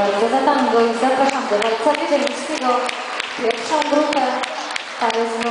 bardzo za tango i zapraszam do walca wiedeńskiego pierwszą grupę. Ta jest numer